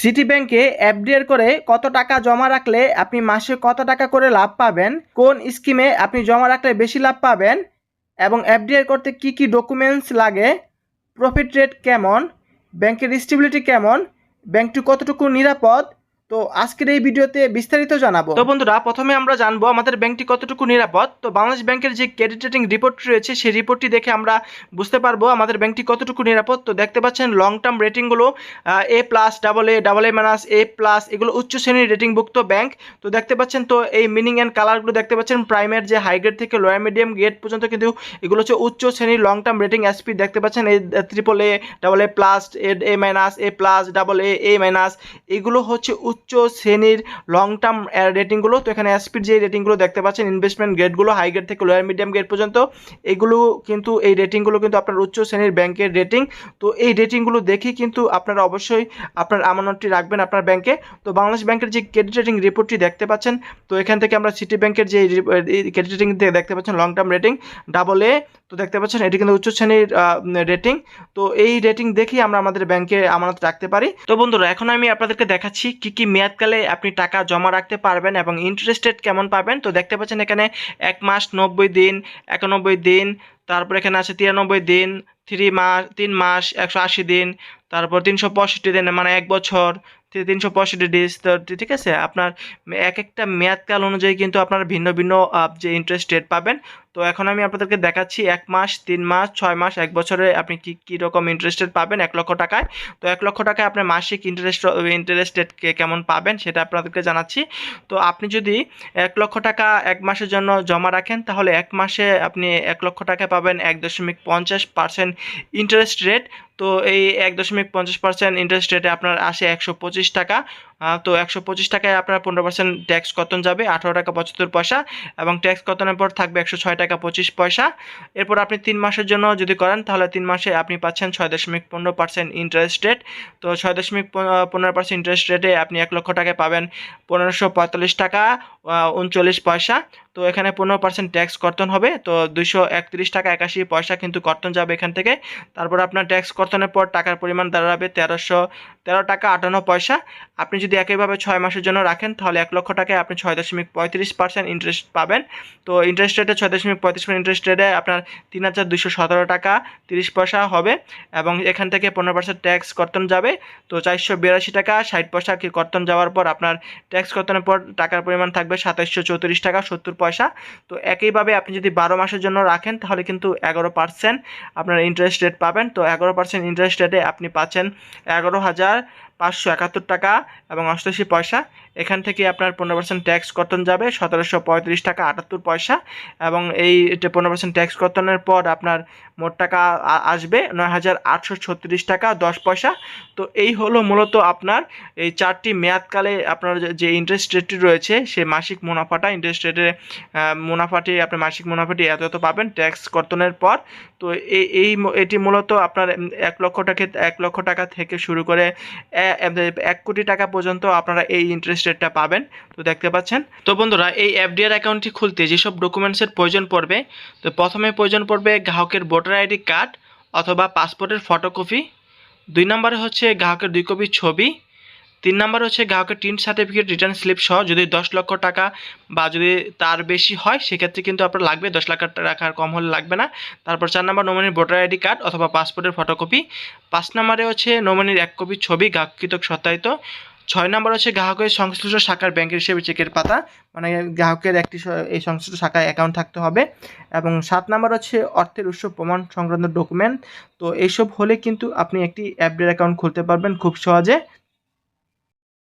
City ব্যাংকে FDR করে কত টাকা জমা রাখলে আপনি মাসে কত টাকা করে লাভ পাবেন? কোন স্কিমে আপনি জমা রাখলে বেশি লাভ পাবেন? এবং এফডিআর করতে কি কি ডকুমেন্টস লাগে? প্রফিট রেট কেমন? ব্যাংকের স্টেবিলিটি কেমন? ব্যাংকটি কতটুকু নিরাপদ? তো আজকের এই ভিডিওতে বিস্তারিত জানাব। তো বন্ধুরা, প্রথমে আমরা জানব আমাদের ব্যাংকটি কতটুকু নিরাপদ। তো বাংলাদেশ ব্যাংকের যে ক্রেডিট রেটিং রিপোর্ট রয়েছে, সেই রিপোর্টটি দেখে আমরা বুঝতে পারব আমাদের ব্যাংকটি কতটুকু নিরাপদ। তো দেখতে পাচ্ছেন long term রেটিংগুলো A plus double A double A minus A plus এগুলো উচ্চ শ্রেণির রেটিংভুক্ত ব্যাংক। তো দেখতে পাচ্ছেন, তো এই মিনিং অ্যান্ড কালারগুলো দেখতে পাচ্ছেন প্রাইমের যে হাই গ্রেড থেকে লোয়ার মিডিয়াম গ্রেড পর্যন্ত কিন্তু এগুলো হচ্ছে উচ্চ শ্রেণির লং টার্ম রেটিং এসপি দেখতে পাচ্ছেন, এই triple A double A plus A minus A plus double A A minus এগুলো হচ্ছে উচ্চ শ্রেণির লং টার্ম রেটিংগুলো তো এখানে এসপির যে রেটিংগুলো দেখতে পাচ্ছেন ইনভেস্টমেন্ট গ্রেডগুলো হাই গ্রেড থেকে লোয়ার মিডিয়াম গ্রেড পর্যন্ত, এগুলো কিন্তু, এই রেটিংগুলো কিন্তু আপনার উচ্চ শ্রেণির ব্যাংকের রেটিং তো এই রেটিংগুলো দেখেই কিন্তু আপনারা অবশ্যই আপনার আমানতটি রাখবেন আপনার ব্যাংকে তো বাংলাদেশ ব্যাংকের যে ক্রেডিট রেটিং রিপোর্টটি দেখতে পাচ্ছেন, তো এখান থেকে আমরা সিটি ব্যাংকের যে ক্রেডিট রেটিং দেখতে পাচ্ছেন long term rating double A তো দেখতে পাচ্ছেন, এটি কিন্তু উচ্চ শ্রেণির রেটিং তো এই রেটিং দেখেই আমরা আমাদের ব্যাংকে আমানত রাখতে পারি। তো বন্ধুরা, এখন আমি আপনাদেরকে দেখাচ্ছি কি কি মেয়াদকালে আপনি টাকা জমা রাখতে পারবেন এবং ইন্টারেস্ট রেট কেমন পাবেন? তো দেখতে পাচ্ছেন এখানে এক মাস নব্বই দিন, একানব্বই দিন, তারপর এখানে আছে তিরানব্বই দিন থ্রি মাস তিন মাস, একশো আশি দিন, তারপর তিনশো পঁয়ষট্টি দিন মানে এক বছর তিনশো পঁয়ষট্টি ডিস ঠিক আছে? আপনার এক একটা মেয়াদকাল অনুযায়ী কিন্তু আপনার ভিন্ন ভিন্ন যে ইন্টারেস্ট রেট পাবেন। তো এখন আমি আপনাদেরকে দেখাচ্ছি এক মাস, তিন মাস, ছয় মাস, এক বছরে আপনি কি, কী রকম ইন্টারেস্ট রেট পাবেন? এক লক্ষ টাকায়। তো এক লক্ষ টাকায় আপনার মাসিক ইন্টারেস্ট ইন্টারেস্ট কেমন পাবেন সেটা আপনাদেরকে জানাচ্ছি। তো আপনি যদি এক লক্ষ টাকা এক মাসের জন্য জমা রাখেন, তাহলে এক মাসে আপনি এক লক্ষ টাকা পাবেন এক দশমিক পঞ্চাশ পার্সেন্ট ইন্টারেস্ট রেট তো এই এক দশমিক পঞ্চাশ পার্সেন্ট ইন্টারেস্ট রেটে আপনার আসে একশো পঁচিশ টাকা। তো একশো পঁচিশ টাকায় আপনার পনেরো পার্সেন্ট ট্যাক্স কতন যাবে? আঠারো টাকা পঁচাত্তর পয়সা। এবং ট্যাক্স কতনের পর থাকবে? একশো ছয় টাকা। পঁচিশ পয়সা। এরপর আপনি তিন মাসের জন্য যদি করেন, তাহলে তিন মাসে আপনি পাচ্ছেন ছয় দশমিক পনেরো পার্সেন্ট ইন্টারেস্ট রেট তো ছয় দশমিক পনেরো পার্সেন্ট ইন্টারেস্ট রেটে আপনি এক লক্ষ টাকায় পাবেন পনেরোশো পঁয়তাল্লিশ টাকা। উনচল্লিশ পয়সা। তো এখানে পনেরো পার্সেন্ট ট্যাক্স কর্তন হবে। তো দুইশো একত্রিশ টাকা একাশি পয়সা কিন্তু কর্তন যাবে এখান থেকে। তারপর আপনার ট্যাক্স কর্তনের পর টাকার পরিমাণ দাঁড়াবে তেরোশো তেরো টাকা আটান্ন পয়সা। আপনি যদি একইভাবে ছয় মাসের জন্য রাখেন, তাহলে এক লক্ষ টাকায় আপনি ছয় দশমিক পঁয়ত্রিশ পার্সেন্ট ইন্টারেস্ট পাবেন। তো ইন্টারেস্ট রেটে ছয় দশমিক পঁয়ত্রিশ পার্সেন্ট ইন্টারেস্ট রেটে আপনার তিন হাজার দুশো সতেরো টাকা তিরিশ পয়সা হবে এবং এখান থেকে পনেরো পার্সেন্ট ট্যাক্স কর্তন যাবে। তো চারশো বিরাশি টাকা ষাট পয়সা কর্তন যাওয়ার পর আপনার ট্যাক্স কর্তনের পর টাকার পরিমাণ থাকবে সাতাইশশো চৌত্রিশ টাকা, সত্তর পয়সা। তো একইভাবে আপনি যদি বারো মাসের জন্য রাখেন, তাহলে কিন্তু এগারো পার্সেন্ট আপনার ইন্টারেস্ট রেট পাবেন। তো এগারো পার্সেন্ট ইন্টারেস্ট রেটে আপনি পাচ্ছেন এগারো হাজার পাঁচশো একাত্তর টাকা এবং অষ্টাশি পয়সা। এখান থেকে আপনার পনেরো পার্সেন্ট ট্যাক্স কর্তন যাবে, সতেরোশো পঁয়ত্রিশ টাকা আটাত্তর পয়সা এবং এই পনেরো পার্সেন্ট ট্যাক্স কর্তনের পর আপনার মোট টাকা আসবে নয় হাজার আটশো ছত্রিশ টাকা দশ পয়সা। তো এই হলো মূলত আপনার এই চারটি মেয়াদকালে আপনার যে- ইন্টারেস্ট রেটটি রয়েছে, সেই মাসিক মুনাফাটা। ইন্টারেস্ট রেটের মুনাফাটি আপনার মাসিক মুনাফাটি এত এত পাবেন ট্যাক্স কর্তনের পর। তো এই এটি মূলত আপনার এক লক্ষ টাকা, এক লক্ষ টাকা থেকে শুরু করে এক কোটি টাকা পর্যন্ত আপনারা এই ইন্টারেস্ট রেটটা পাবেন। তো দেখতে পাচ্ছেন। তো বন্ধুরা, এই এফডিআর অ্যাকাউন্টটি খুলতে যেসব ডকুমেন্টসের প্রয়োজন পড়বে, তো প্রথমে প্রয়োজন পড়বে গ্রাহকের ভোটার আইডি কার্ড অথবা পাসপোর্টের ফটোকপি দুই নম্বরে হচ্ছে গ্রাহকের দুই কপি ছবি। তিন নম্বর হচ্ছে গ্রাহকের টিন সার্টিফিকেট রিটার্ন স্লিপ সহ যদি দশ লক্ষ টাকা বা যদি তার বেশি হয়, সেক্ষেত্রে কিন্তু আপনার লাগবে। দশ লাখ টাকার কম হলে লাগবে না। তারপর চার নম্বর নমিনির ভোটার আইডি কার্ড অথবা পাসপোর্টের ফটোকপি পাঁচ নম্বরে হচ্ছে নমিনির এক কপি ছবি গ্রাহকৃত সত্যায়িত। ছয় নম্বর হচ্ছে গ্রাহকের সংশ্লিষ্ট শাখার ব্যাংকের হিসেবে চেকের পাতা। মানে গ্রাহকের একটি এই সংশ্লিষ্ট শাখায় অ্যাকাউন্ট থাকতে হবে। এবং সাত নম্বর হচ্ছে অর্থের উৎস প্রমাণ সংক্রান্ত ডকুমেন্ট তো এইসব হলে কিন্তু আপনি একটি অ্যাপডের অ্যাকাউন্ট খুলতে পারবেন খুব সহজে।